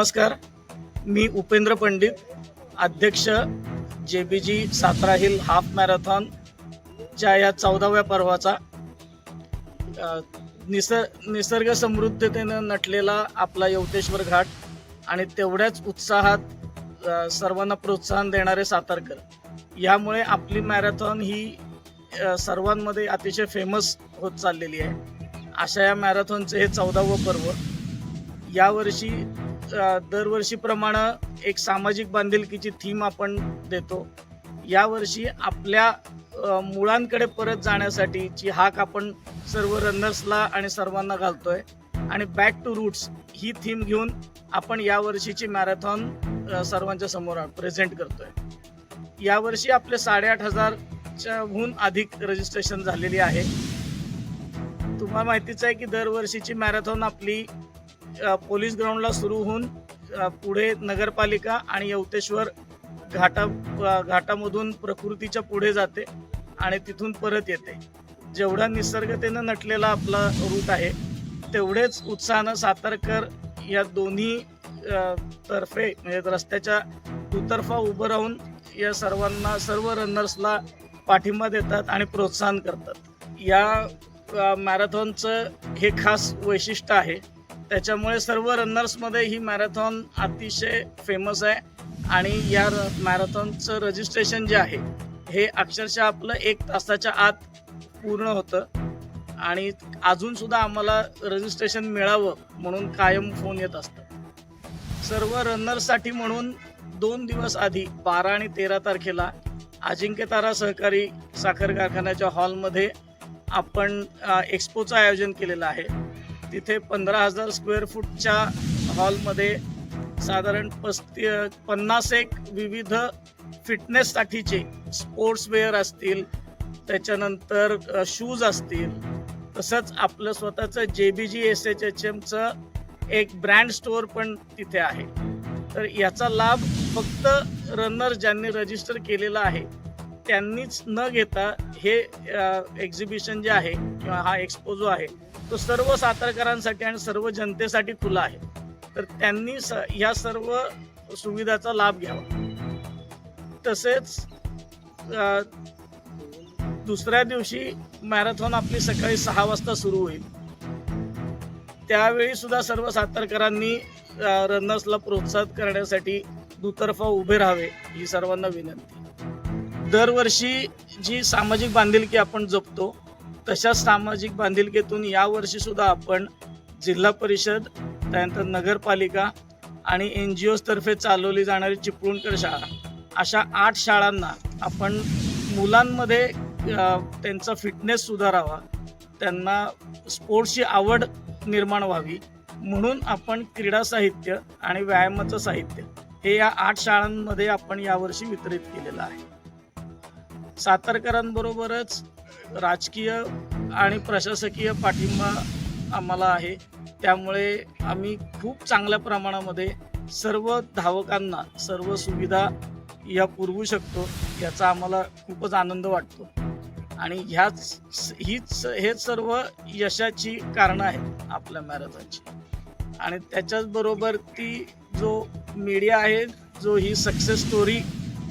नमस्कार. मी उपेंद्र पंडित अध्यक्ष J B G Satara hill half मॅरेथॉनच्या या चौदाव्या पर्वाचा अ, निस निसर्ग समृद्धतेनं नटलेला आपला यवतेश्वर घाट आणि तेवढ्याच उत्साहात सर्वांना प्रोत्साहन देणारे सातारकर. यामुळे आपली मॅरेथॉन ही सर्वांमध्ये अतिशय फेमस होत चाललेली आहे. अशा या मॅरेथॉनचं हे चौदावं पर्व. यावर्षी दरवर्षीप्रमाणे एक सामाजिक बांधिलकीची थीम आपण देतो. यावर्षी आपल्या मुळांकडे परत जाण्यासाठीची हाक आपण सर्व रनर्सला आणि सर्वांना घालतोय आणि बॅक टू रूट्स ही थीम घेऊन आपण यावर्षीची मॅरेथॉन सर्वांच्या समोर प्रेझेंट करतोय. यावर्षी आपले साडेआठ हजारच्याहून अधिक रजिस्ट्रेशन झालेली आहे. तुम्हाला माहितीच आहे की दरवर्षीची मॅरेथॉन आपली पोलीस ग्राउंडला सुरू होऊन पुढे नगरपालिका आणि यवतेश्वर घाटा घाटामधून प्रकृतीच्या पुढे जाते आणि तिथून परत येते. जेवढा निसर्गतेनं नटलेला आपला रूट आहे तेवढेच उत्साहानं सातारकर या दोन्ही तर्फे म्हणजे रस्त्याच्या दुतर्फा उभं राहून या सर्वांना सर्व रनर्सला पाठिंबा देतात आणि प्रोत्साहन करतात. या मॅरेथॉनचं हे खास वैशिष्ट्य आहे त्याच्यामुळे सर्व रनर्समध्ये ही मॅरेथॉन अतिशय फेमस आहे. आणि या र मॅरेथॉनचं रजिस्ट्रेशन जे आहे हे अक्षरशः आपलं एक तासाच्या आत पूर्ण होतं. आणि अजूनसुद्धा आम्हाला रजिस्ट्रेशन मिळावं म्हणून कायम फोन येत असतं. सर्व रनर्ससाठी म्हणून दोन दिवस आधी बारा आणि तेरा तारखेला अजिंक्यतारा सहकारी साखर कारखान्याच्या हॉलमध्ये आपण एक्सपोचं आयोजन केलेलं आहे. तिथे पंधरा हजार स्क्वेअर फूटच्या हॉलमध्ये साधारण पस्ती पन्नास एक विविध फिटनेससाठीचे स्पोर्ट्सवेअर असतील त्याच्यानंतर शूज असतील तसंच आपलं स्वतःचं J B G S H H एमचं एक ब्रँड स्टोअर पण तिथे आहे. तर याचा लाभ फक्त रनर ज्यांनी रजिस्टर केलेला आहे त्यांनीच न घेता हे एक्झिबिशन जे आहे किंवा हा एक्सपो जो आहे तो सर्व सातारकरांसाठी आणि सर्व जनतेसाठी खुला आहे. तर त्यांनी स या सर्व सुविधाचा लाभ घ्यावा. तसेच दुसऱ्या दिवशी मॅरेथॉन आपली सकाळी सहा वाजता सुरू होईल. त्यावेळी सुद्धा सर्व सातारकरांनी रनर्सला प्रोत्साहित करण्यासाठी दुतर्फा उभे राहावे ही सर्वांना विनंती. दरवर्षी जी सामाजिक बांधिलकी आपण जपतो तशाच सामाजिक बांधिलकीतून यावर्षी सुद्धा आपण जिल्हा परिषद त्यानंतर नगरपालिका आणि एन जी ओतर्फे चालवली जाणारी चिपळूणकर शाळा. अशा आठ शाळांना आपण मुलांमध्ये त्यांचा फिटनेस सुधारावा त्यांना स्पोर्ट्सची आवड निर्माण व्हावी म्हणून आपण क्रीडा साहित्य आणि व्यायामाचं साहित्य हे या आठ शाळांमध्ये आपण यावर्षी वितरित केलेलं आहे. सातारकरांबरोबरच राजकीय आणि प्रशासकीय पाठिंबा आम्हाला आहे. त्यामुळे आम्ही खूप चांगल्या प्रमाणामध्ये सर्व धावकांना सर्व सुविधा या पुरवू शकतो याचा आम्हाला खूपच आनंद वाटतो. आणि ह्याच हीच हेच सर्व यशाची कारणं आहेत आपल्या मॅरेथॉनची आणि त्याच्याचबरोबर ती जो मीडिया आहे जो ही सक्सेस स्टोरी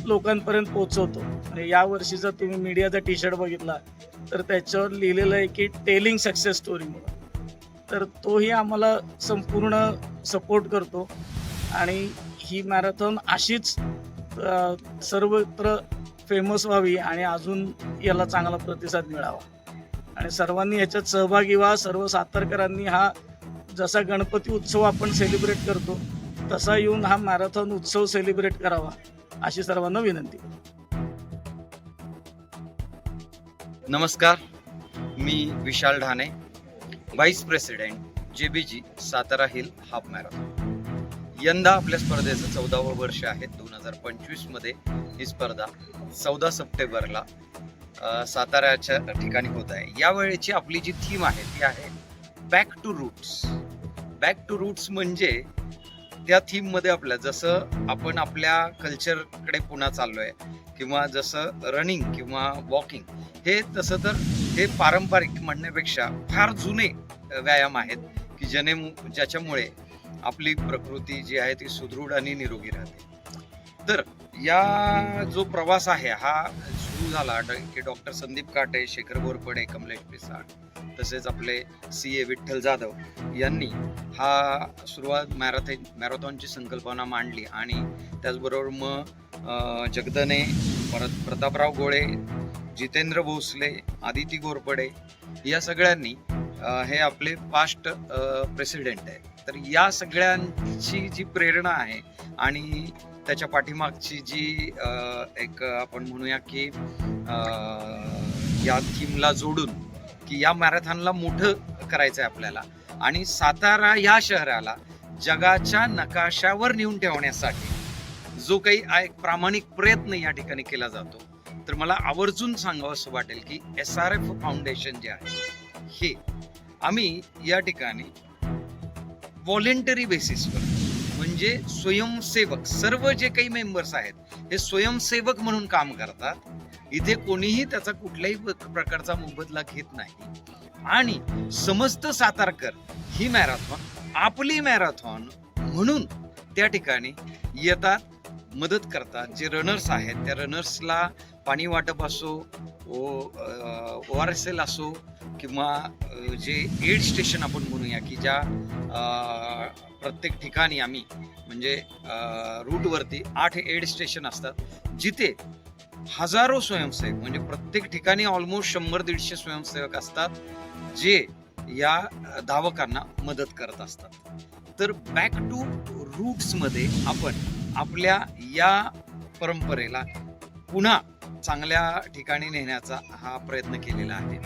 लोकांपर्यंत पोहोचवतो. म्हणजे या वर्षीचा तुम्ही मीडियाचा टी शर्ट बघितला तर त्याच्यावर लिहिलेलं आहे की टेलिंग सक्सेस स्टोरी म्हणून. तर तोही आम्हाला संपूर्ण सपोर्ट करतो. आणि ही मॅरेथॉन अशीच सर्वत्र फेमस व्हावी आणि अजून याला चांगला प्रतिसाद मिळावा. आणि सर्वांनी याच्यात सहभागी व्हा. सर्व सातारकरांनी हा जसा गणपती उत्सव आपण सेलिब्रेट करतो तसा येऊन हा मॅरेथॉन उत्सव सेलिब्रेट करावा. अशी सर्वांना विनंती. नमस्कार मी विशाल Dhane vice president J B G Satara hill half marathon यंदा आपल्या स्पर्धेचं चौदावं वर्ष आहे दोन हजार पंचवीसमध्ये ही स्पर्धा चौदा सप्टेंबरला साताऱ्याच्या ठिकाणी होत आहे. यावेळेची आपली जी थीम आहे ती आहे back to roots back to roots म्हणजे त्या थीममध्ये आपल्या जसं आपण आपल्या कल्चरकडे पुन्हा चाललोय किंवा जसं रनिंग किंवा वॉकिंग हे तसं तर हे पारंपरिक म्हणण्यापेक्षा फार जुने व्यायाम आहेत की ज्याने ज्याच्यामुळे आपली प्रकृती जी आहे ती सुदृढ आणि निरोगी राहते. तर या जो प्रवास आहे हा सुरू झाला ड- की डॉक्टर संदीप काटे शेखर बोरपडे कमलेश पिसाळ. तसेच आपले सी ए विठ्ठल जाधव यांनी हा सुरुवात मॅरेथॉन मॅरेथॉनची संकल्पना मांडली आणि त्याचबरोबर मग जगदने परत प्रतापराव गोळे जितेंद्र भोसले आदिती गोरपडे या सगळ्यांनी हे आपले पास्ट प्रेसिडेंट आहे तर या सगळ्यांची जी प्रेरणा आहे आणि त्याच्या पाठीमागची जी एक आपण म्हणूया की या थीमला जोडून की या मॅरेथॉनला मोठं करायचं आहे आपल्याला. आणि सातारा या शहराला जगाच्या नकाशावर नेऊन ठेवण्यासाठी जो काही एक प्रामाणिक प्रयत्न या ठिकाणी केला जातो तर मला आवर्जून सांगावं असं वाटेल की एस आर एफ फाउंडेशन जे आहे हे आम्ही या ठिकाणी व्हॉलेंटरी बेसिसवर म्हणजे स्वयंसेवक सर्व जे काही मेंबर्स आहेत हे स्वयंसेवक म्हणून काम करतात. इथे कोणीही त्याचा कुठल्याही प्रकारचा मोबदला घेत नाही. आणि समस्त सातारकर ही मॅरेथॉन आपली मॅरेथॉन म्हणून त्या ठिकाणी येतात मदत करतात. जे रनर्स आहेत त्या रनर्सला पाणी वाटप असो ओ आर एस एल असो किंवा जे एड स्टेशन आपण म्हणूया की ज्या प्रत्येक ठिकाणी आम्ही म्हणजे रूटवरती आठ एड स्टेशन असतात जिथे हजारो स्वयंसेवक म्हणजे प्रत्येक ठिकाणी ऑलमोस्ट शंभर दीडशे स्वयंसेवक असतात जे या धावकांना मदत करत असतात. तर बॅक टू रूट्समध्ये आपण आपल्या या परंपरेला पुन्हा चांगल्या ठिकाणी नेण्याचा हा प्रयत्न केलेला आहे.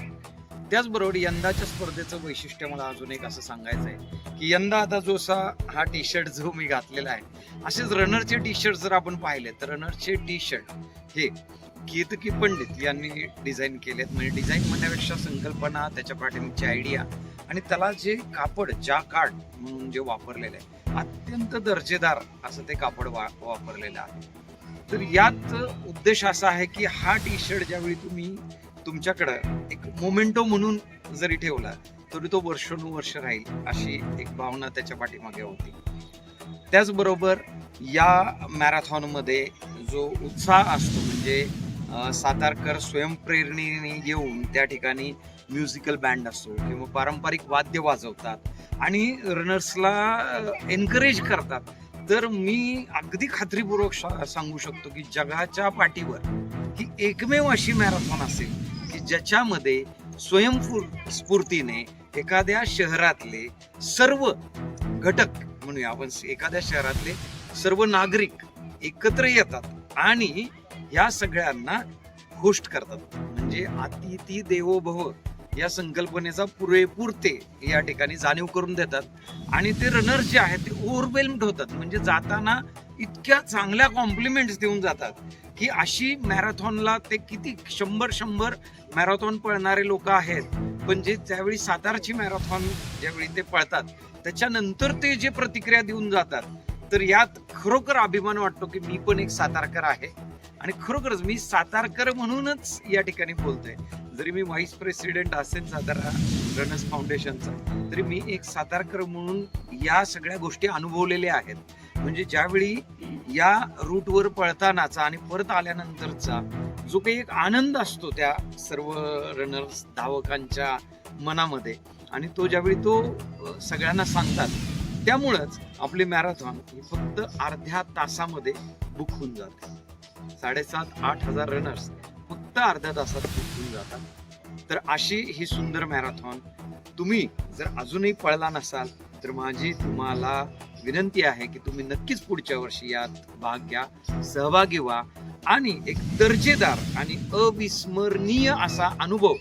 त्याचबरोबर यंदाच्या स्पर्धेचं वैशिष्ट्य मला अजून एक असं सांगायचं आहे की यंदा आता जोसा हा टी शर्ट जो मी घातलेला आहे असेच रनरचे टी शर्ट जर आपण पाहिले तर रनरचे टी शर्ट हे केतकी पंडित यांनी डिझाईन केलेत. म्हणजे डिझाईन म्हणण्यापेक्षा संकल्पना त्याच्या पाठीमागची आयडिया आणि त्याला जे कापड ज्या कार्ड म्हणून जे वापरलेलं आहे अत्यंत दर्जेदार असं ते कापड वा वापरलेलं आहे. तर यात उद्देश असा आहे की हा टी शर्ट ज्यावेळी तुम्ही तुमच्याकडं एक मोमेंटो म्हणून जरी ठेवला तरी तो वर्षानुवर्ष राहील अशी एक भावना त्याच्या पाठीमागे होती. त्याचबरोबर या मॅरेथॉनमध्ये जो उत्साह असतो म्हणजे सातारकर स्वयंप्रेरणेने येऊन त्या ठिकाणी म्युझिकल बँड असतो किंवा पारंपरिक वाद्य वाजवतात आणि रनर्सला एनकरेज करतात. तर मी अगदी खात्रीपूर्वक शा- सांगू शकतो की जगाच्या पाठीवर ही एकमेव अशी मॅरेथॉन असेल की ज्याच्यामध्ये स्वयंपूर स्फूर्तीने एखाद्या शहरातले सर्व घटक म्हणूया आपण एखाद्या शहरातले सर्व नागरिक एकत्र येतात आणि या सगळ्यांना होस्ट करतात. म्हणजे अतिथी देवो भव या संकल्पनेचा पुरेपूर ते या ठिकाणी जाणीव करून देतात. आणि ते रनर जे आहेत ते ओव्हरवेल्म्ड होतात. म्हणजे जाताना इतक्या चांगल्या कॉम्प्लिमेंट्स देऊन जातात की अशी मॅरेथॉनला ते किती शंभर शंभर मॅरेथॉन पळणारे लोक आहेत. पण जे त्यावेळी सातारची मॅरेथॉन ज्यावेळी ते पळतात त्याच्यानंतर ते जे प्रतिक्रिया देऊन जातात तर यात खरोखर अभिमान वाटतो की मी पण एक सातारकर आहे. आणि खरोखरच मी सातारकर म्हणूनच या ठिकाणी बोलतोय. जरी मी व्हाईस प्रेसिडेंट असेल सातारा रनर्स फाउंडेशनचा तरी मी एक सातारकर म्हणून या सगळ्या गोष्टी अनुभवलेल्या आहेत. म्हणजे ज्यावेळी या रूटवर पळतानाचा आणि परत आल्यानंतरचा जो काही एक आनंद असतो त्या सर्व रनर्स धावकांच्या मनामध्ये. आणि तो ज्यावेळी तो सगळ्यांना सांगतात त्यामुळंच आपली मॅरेथॉन ही फक्त अर्ध्या तासामध्ये बुक होऊन जाते. साडेसात आठ हजार रनर्स फक्त अर्ध्या तासात बुक होऊन जातात. तर अशी ही सुंदर मॅरेथॉन तुम्ही जर अजूनही पळला नसाल तर माझी तुम्हाला विनंती आहे की तुम्ही नक्कीच पुढच्या वर्षी यात भाग घ्या सहभागी व्हा. आणि एक दर्जेदार आणि अविस्मरणीय असा अनुभव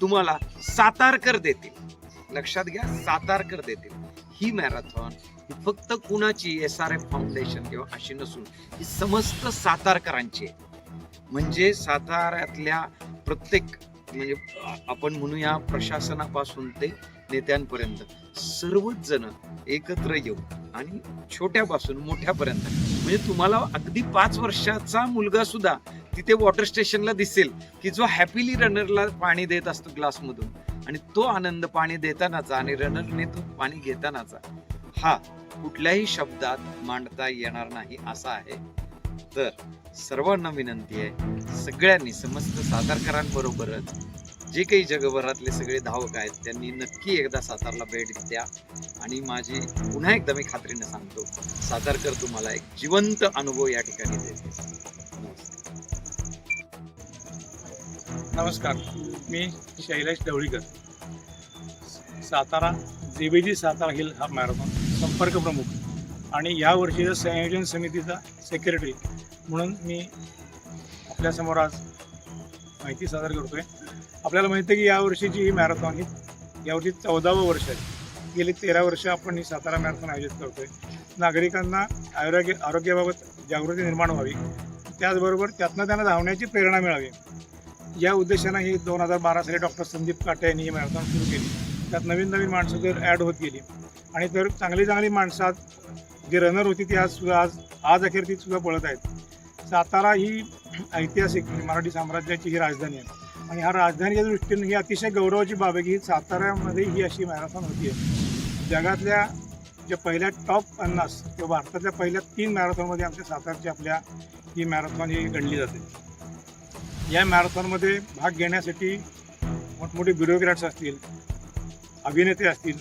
तुम्हाला सातारकर देतील. लक्षात घ्या सातारकर देतील. ही मॅरेथॉन ही फक्त कुणाची एस आर एफ फाउंडेशन किंवा अशी नसून ही समस्त सातारकरांची म्हणजे साताऱ्यातल्या प्रत्येक म्हणजे आपण म्हणूया प्रशासनापासून ते नेत्यांपर्यंत सर्वच जण एकत्र येऊ आणि छोट्यापासून मोठ्यापर्यंत. म्हणजे तुम्हाला अगदी पाच वर्षाचा मुलगा सुद्धा तिथे वॉटर स्टेशनला दिसेल की जो हॅपीली रनरला पाणी देत असतो ग्लासमधून आणि तो आनंद पाणी देतानाचा आणि रनरने तो पाणी घेतानाचा हा कुठल्याही शब्दात मांडता येणार नाही असा आहे. तर सर्वांना विनंती आहे सगळ्यांनी समस्त सादरकरांबरोबरच जे काही जगभरातले सगळे धावक आहेत त्यांनी नक्की एकदा सातारला भेट द्या. आणि माझी पुन्हा एकदा मी खात्रीने सांगतो सातारकर तुम्हाला एक जिवंत अनुभव या ठिकाणी देते नमस्कार. मी शैलेश ढवळीकर सातारा जेबीजी सातारा हिल हा मॅरेथॉन संपर्क प्रमुख. आणि या वर्षीच्या संयोजन समितीचा सेक्रेटरी म्हणून मी आपल्यासमोर आज माहिती सादर करतो आहे आपल्याला माहिती आहे की यावर्षीची ही मॅरेथॉन ही यावर्षी चौदावं वर्ष आहे. गेली तेरा वर्ष आपण ही सातारा मॅरेथॉन आयोजित करतो आहे नागरिकांना आरोग्य आरोग्याबाबत जागृती निर्माण व्हावी. त्याचबरोबर त्यातनं त्यांना धावण्याची प्रेरणा मिळावी. या उद्देशानं ही दोन हजार बारा साली डॉक्टर संदीप काटे यांनी ही मॅरेथॉन सुरू केली. त्यात नवीन नवीन माणसं तर ॲड होत गेली आणि तर चांगली चांगली माणसं आज जी रनर होती ती आज सुद्धा आज आज अखेर ती सुद्धा पळत आहेत. सातारा ही ऐतिहासिक म्हणजे मराठी साम्राज्याची ही राजधानी आहे. ह्या राजधानीच्या दृष्टीने ही अतिशय गौरवाची बाब आहे की साताऱ्यामध्ये ही अशी मॅरेथॉन होती. आहे जगातल्या ज्या पहिल्या टॉप पन्नास किंवा भारतातल्या पहिल्या तीन मॅरेथॉनमध्ये आमच्या सातारची आपल्या ही मॅरेथॉन ही गणली जाते. या मॅरेथॉनमध्ये भाग घेण्यासाठी मोठमोठे ब्युरोक्रॅट्स असतील अभिनेते असतील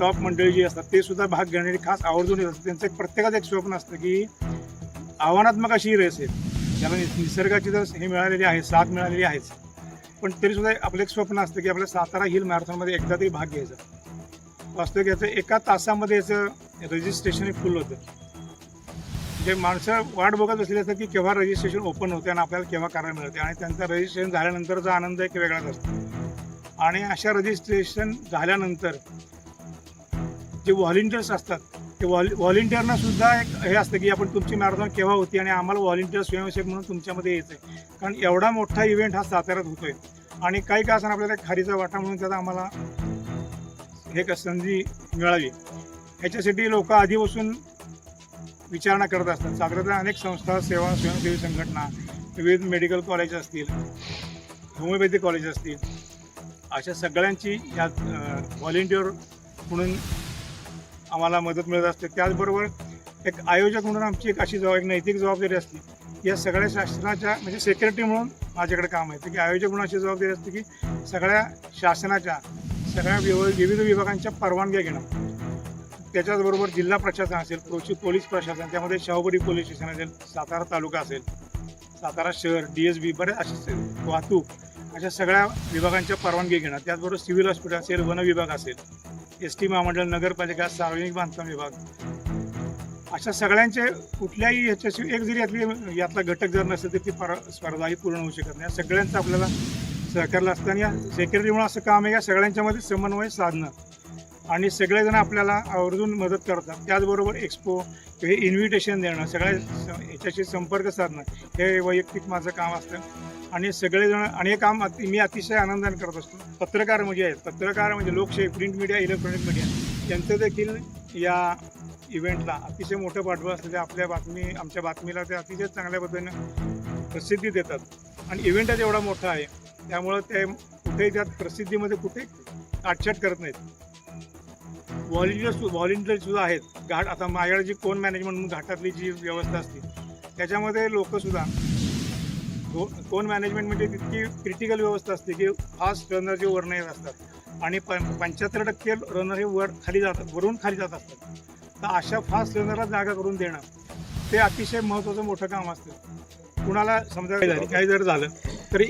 टॉप मंडळी जी असतात ते सुद्धा भाग घेण्यासाठी खास आवर्जून येत असतात. त्यांचं एक प्रत्येकाचं एक स्वप्न असतं की आव्हानात्मक अशी रेस आहे. त्याला निसर्गाची जर हे मिळालेली आहे साथ मिळालेली आहेच. पण तरीसुद्धा आपलं एक स्वप्न असतं की आपल्या सातारा हिल मॅरेथॉनमध्ये एकदा तरी भाग घ्यायचा. वास्तविक याचं एका तासामध्ये याचं रजिस्ट्रेशन हे फुल होतं. म्हणजे माणसं वाट बघत असलेली असतात की केव्हा रजिस्ट्रेशन ओपन होते आणि आपल्याला केव्हा करायला मिळते आणि त्यांचा रजिस्ट्रेशन झाल्यानंतरचा आनंद एक वेगळाच असतो. आणि अशा रजिस्ट्रेशन झाल्यानंतर जे व्हॉलेंटियर्स असतात ते व्हॉल व्हॉलिंटियरना सुद्धा एक हे असतं की आपण तुमची मॅरेथॉन केव्हा होती आणि आम्हाला व्हॉलिंटियर स्वयंसेवक म्हणून तुमच्यामध्ये यायचं आहे कारण एवढा मोठा इव्हेंट हा साताऱ्यात होतोय. आणि काही का असताना आपल्याला एक खारीचा वाटा म्हणून त्याचा आम्हाला हे का संधी मिळावी. ह्याच्यासाठी लोक आधी बसून विचारणा करत असतात. साताऱ्यातल्या अनेक संस्था सेवा स्वयंसेवी संघटना विविध मेडिकल कॉलेज असतील होमिओपॅथी कॉलेज असतील अशा सगळ्यांची यात व्हॉलेंटिअर म्हणून आम्हाला मदत मिळत असते. त्याचबरोबर एक आयोजक म्हणून आमची एक अशी जबाब एक नैतिक जबाबदारी असते. या सगळ्या शासनाच्या म्हणजे सेक्रेटरी म्हणून माझ्याकडे काम आहे. की आयोजक म्हणून अशी जबाबदारी असते की सगळ्या शासनाच्या सगळ्या विव विविध विभागांच्या परवानग्या घेणं. त्याच्याचबरोबर जिल्हा प्रशासन असेल पोची पोलीस प्रशासन त्यामध्ये शाहूबडी पोलीस स्टेशन असेल सातारा तालुका असेल सातारा शहर डी एस बी बरेच असे वाहतूक अशा सगळ्या विभागांच्या परवानगी घेणं. त्याचबरोबर सिव्हिल हॉस्पिटल असेल वन विभाग असेल एस टी महामंडळ नगरपालिका सार्वजनिक बांधकाम विभाग. अशा सगळ्यांचे कुठल्याही ह्याच्याशी एक जरी यातली यातला घटक जर नसेल तर ती पर स्पर्धा ही पूर्ण होऊ शकत नाही. सगळ्यांचं आपल्याला सहकार्य असतं आणि या सेक्रेटरीमुळे असं काम आहे या सगळ्यांच्यामध्ये समन्वय साधणं. आणि सगळेजण आपल्याला आवर्जून मदत करतात. त्याचबरोबर एक्सपो हे इन्व्हिटेशन देणं सगळ्या ह्याच्याशी संपर्क साधणं हे वैयक्तिक माझं काम असतं. आणि सगळेजण आणि हे काम अति मी अतिशय आनंदाने करत असतो. पत्रकार म्हणजे आहेत. पत्रकार म्हणजे लोकशाही प्रिंट मीडिया इलेक्ट्रॉनिक मीडिया. यांचं देखील या इव्हेंटला अतिशय मोठं पाठबळ असतं आपल्या बातमी आमच्या बातमीला ते अतिशय चांगल्या पद्धतीनं प्रसिद्धी देतात. आणि इव्हेंटच एवढा मोठा आहे. त्यामुळं ते कुठेही त्यात प्रसिद्धीमध्ये कुठे आटछाट करत नाहीत. व्हॉलिंटियर व्हॉलेंटियरसुद्धा आहेत. घाट आता माझ्याकडे जी कोण मॅनेजमेंट म्हणून घाटातली जी व्यवस्था असते त्याच्यामध्ये लोकंसुद्धा कोण मॅनेजमेंट म्हणजे तितकी क्रिटिकल व्यवस्था असते की फास्ट रनर जे वरनं येत असतात. आणि प पंच्याहत्तर टक्के रनर हे वर खाली जातात वरून खाली जात असतात. तर अशा फास्ट रनरला जागा करून देणं ते अतिशय महत्त्वाचं मोठं काम असतं. कुणाला समजा काही झाली काही जर झालं तरी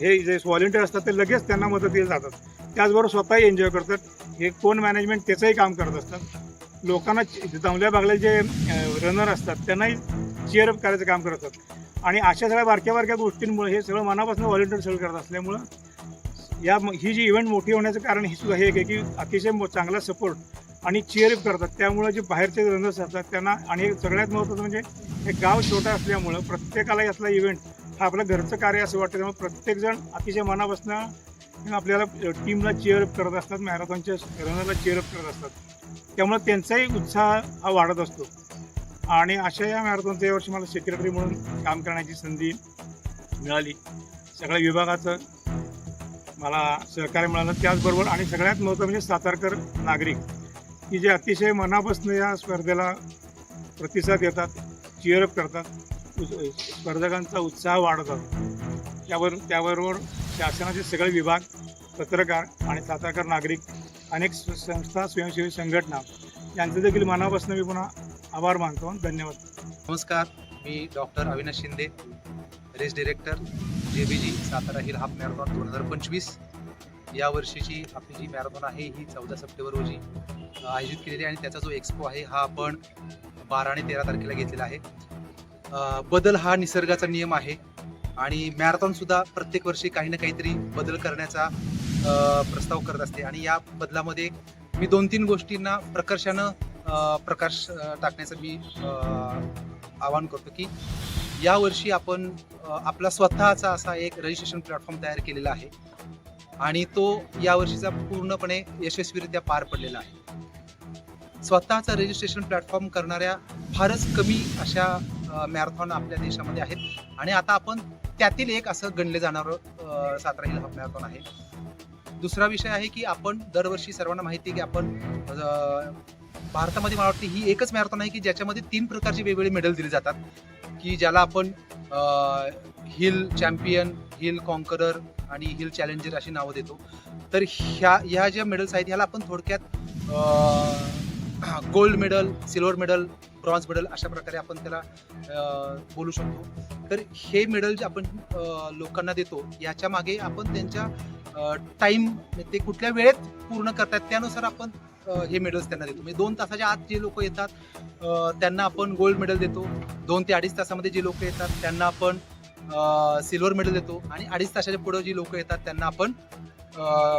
हे जे व्हॉलेंटियर असतात ते लगेच त्यांना मदतीला जातात. त्याचबरोबर स्वतःही एन्जॉय करतात. हे कोण मॅनेजमेंट त्याचंही काम करत असतात. लोकांना दमल्या भागल्या जे रनर असतात त्यांनाही चेअरअप करायचं काम करत असतात आणि अशा सगळ्या बारक्या बारक्या गोष्टींमुळे हे सगळं मनापासून व्हॉलेंटियर सगळं करत असल्यामुळं या ही जी इव्हेंट मोठी होण्याचं कारण हे सुद्धा हे एक आहे की अतिशय चांगला सपोर्ट आणि चिअरअप करतात. त्यामुळं जे बाहेरचे रनर्स असतात त्यांना आणि सगळ्यात महत्त्वाचं म्हणजे हे गाव छोटं असल्यामुळं प्रत्येकाला यातला इव्हेंट हा आपलं घरचं कार्य असं वाटतं. त्यामुळे प्रत्येकजण अतिशय मनापासून आपल्याला टीमला चिअरअप करत असतात मॅरेथॉनच्या रनरला चिअरअप करत असतात. त्यामुळे त्यांचाही उत्साह हा वाढत असतो. आणि अशा या मॅरेथॉनचं यावर्षी मला सेक्रेटरी म्हणून काम करण्याची संधी मिळाली. सगळ्या विभागाचं मला सहकार्य मिळालं. त्याचबरोबर आणि सगळ्यात महत्त्व म्हणजे सातारकर नागरिक की जे अतिशय मनापासून या स्पर्धेला प्रतिसाद देतात चिअरअप करतात स्पर्धकांचा उत्साह वाढवतात. त्यावर त्याबरोबर शासनाचे सगळे विभाग पत्रकार आणि सातारकर नागरिक अनेक संस्था स्वयंसेवी संघटना यांचं देखील मनापासून मी पुन्हा आभार मानतो. धन्यवाद. नमस्कार. मी doctor Avinash Shinde race director J B G Satara hill half marathon दोन हजार पंचवीस. या वर्षीची आपली जी मॅरेथॉन आहे ही चौदा सप्टेंबर रोजी आयोजित केलेली आहे आणि त्याचा जो एक्सपो आहे हा आपण बारा आणि तेरा तारखेला घेतलेला आहे. बदल हा निसर्गाचा नियम आहे आणि मॅरेथॉनसुद्धा प्रत्येक वर्षी काही ना काहीतरी बदल करण्याचा प्रस्ताव करत असते. आणि या बदलामध्ये मी दोन तीन गोष्टींना प्रकर्षानं प्रकाश टाकण्याचं मी आवाहन करतो की यावर्षी आपण आपला स्वतःचा असा एक रजिस्ट्रेशन प्लॅटफॉर्म तयार केलेला आहे आणि तो यावर्षीचा पूर्णपणे यशस्वीरित्या पार पडलेला आहे. स्वतःचा रजिस्ट्रेशन प्लॅटफॉर्म करणाऱ्या फारच कमी अशा मॅरेथॉन आपल्या देशामध्ये आहेत आणि आता आपण त्यातील एक असं गणले जाणारं सातारा हिल मॅरेथॉन आहे. दुसरा विषय आहे की आपण दरवर्षी सर्वांना माहिती की आपण भारतामध्ये मला वाटतं ही एकच मॅरेथॉन आहे की ज्याच्यामध्ये तीन प्रकारचे वेगवेगळे मेडल दिले जातात. की ज्याला आपण हिल चॅम्पियन हिल कॉन्करर आणि हिल चॅलेंजर अशी नावं देतो. तर ह्या ह्या ज्या मेडल्स आहेत ह्याला आपण थोडक्यात gold medal silver medal bronze medal अशा प्रकारे आपण त्याला बोलू शकतो. तर हे मेडल जे आपण लोकांना देतो याच्या मागे आपण त्यांच्या टाईम ते कुठल्या वेळेत पूर्ण करतात त्यानुसार आपण हे मेडल्स त्यांना देतो. म्हणजे दोन तासाच्या आत जे लोक येतात त्यांना आपण गोल्ड मेडल देतो. दोन ते अडीच तासामध्ये जे लोक येतात त्यांना आपण सिल्वर मेडल देतो. आणि अडीच तासाच्या पुढे जी लोक येतात त्यांना आपण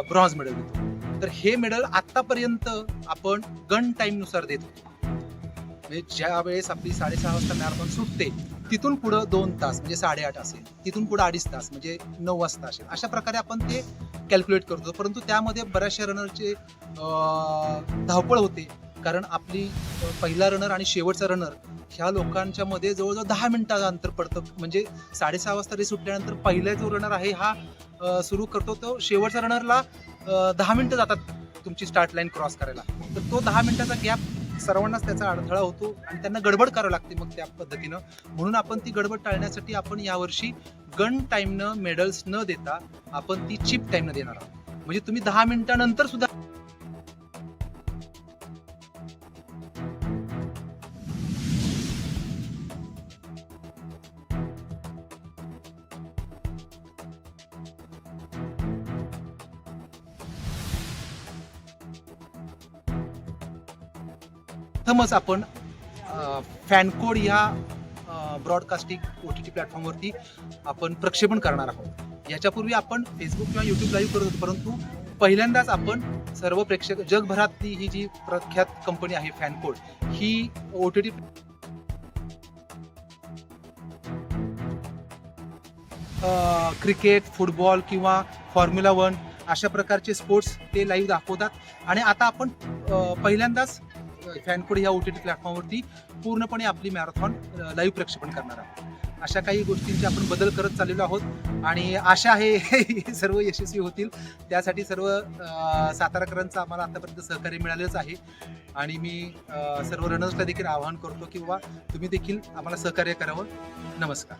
ब्रॉन्झ मेडल देतो. तर हे मेडल आत्तापर्यंत आपण गन टाईमनुसार देत होतो. म्हणजे ज्या वेळेस आपली साडेसहा वाजता मॅरेथॉन सुटते तिथून पुढं दोन तास म्हणजे साडेआठ असेल. तिथून पुढं अडीच तास म्हणजे नऊ वाजता असेल. अशा प्रकारे आपण ते कॅल्क्युलेट करतो परंतु त्यामध्ये बऱ्याचशा रनरचे धावपळ होते. कारण आपली पहिला रनर आणि शेवटचा रनर ह्या लोकांच्या मध्ये जवळजवळ दहा मिनिटाचं अंतर पडतं. म्हणजे साडेसहा वाजता रेस सुटल्यानंतर पहिला जो रनर आहे हा सुरू करतो. तो शेवटच्या रनरला दहा मिनिटं जातात तुमची स्टार्ट लाईन क्रॉस करायला. तर तो दहा मिनिटाचा गॅप सर्वांनाच त्याचा अडथळा होतो आणि त्यांना गडबड करावं लागते मग त्या पद्धतीनं. म्हणून आपण ती गडबड टाळण्यासाठी आपण यावर्षी गन टाईमनं मेडल्स न देता आपण ती चिप टाईमनं देणार आहोत. म्हणजे तुम्ही दहा मिनिटानंतर सुद्धा प्रथमच आपण फॅनकोड या ब्रॉडकास्टिंग ओ टी टी प्लॅटफॉर्मवरती आपण प्रक्षेपण करणार आहोत. याच्यापूर्वी आपण फेसबुक किंवा यूट्यूब लाईव्ह करत होतो परंतु पहिल्यांदाच आपण सर्व प्रेक्षक जगभरातली ही जी प्रख्यात कंपनी आहे फॅनकोड ही O T T cricket football किंवा फॉर्म्युला वन अशा प्रकारचे स्पोर्ट्स ते लाईव्ह दाखवतात. आणि आता आपण पहिल्यांदाच फॅनकोड या ओ टी टी प्लॅटफॉर्मवरती पूर्णपणे आपली मॅरेथॉन लाईव्ह प्रक्षेपण करणार आहोत. अशा काही गोष्टींचे आपण बदल करत चाललेलो आहोत. आणि आशा आहे हे सर्व यशस्वी होतील. त्यासाठी सर्व साताराकरांचं आम्हाला आतापर्यंत सहकार्य मिळालेच आहे. आणि मी सर्व रनर्सला देखील आवाहन करतो की बाबा तुम्ही देखील आम्हाला सहकार्य करावं. नमस्कार.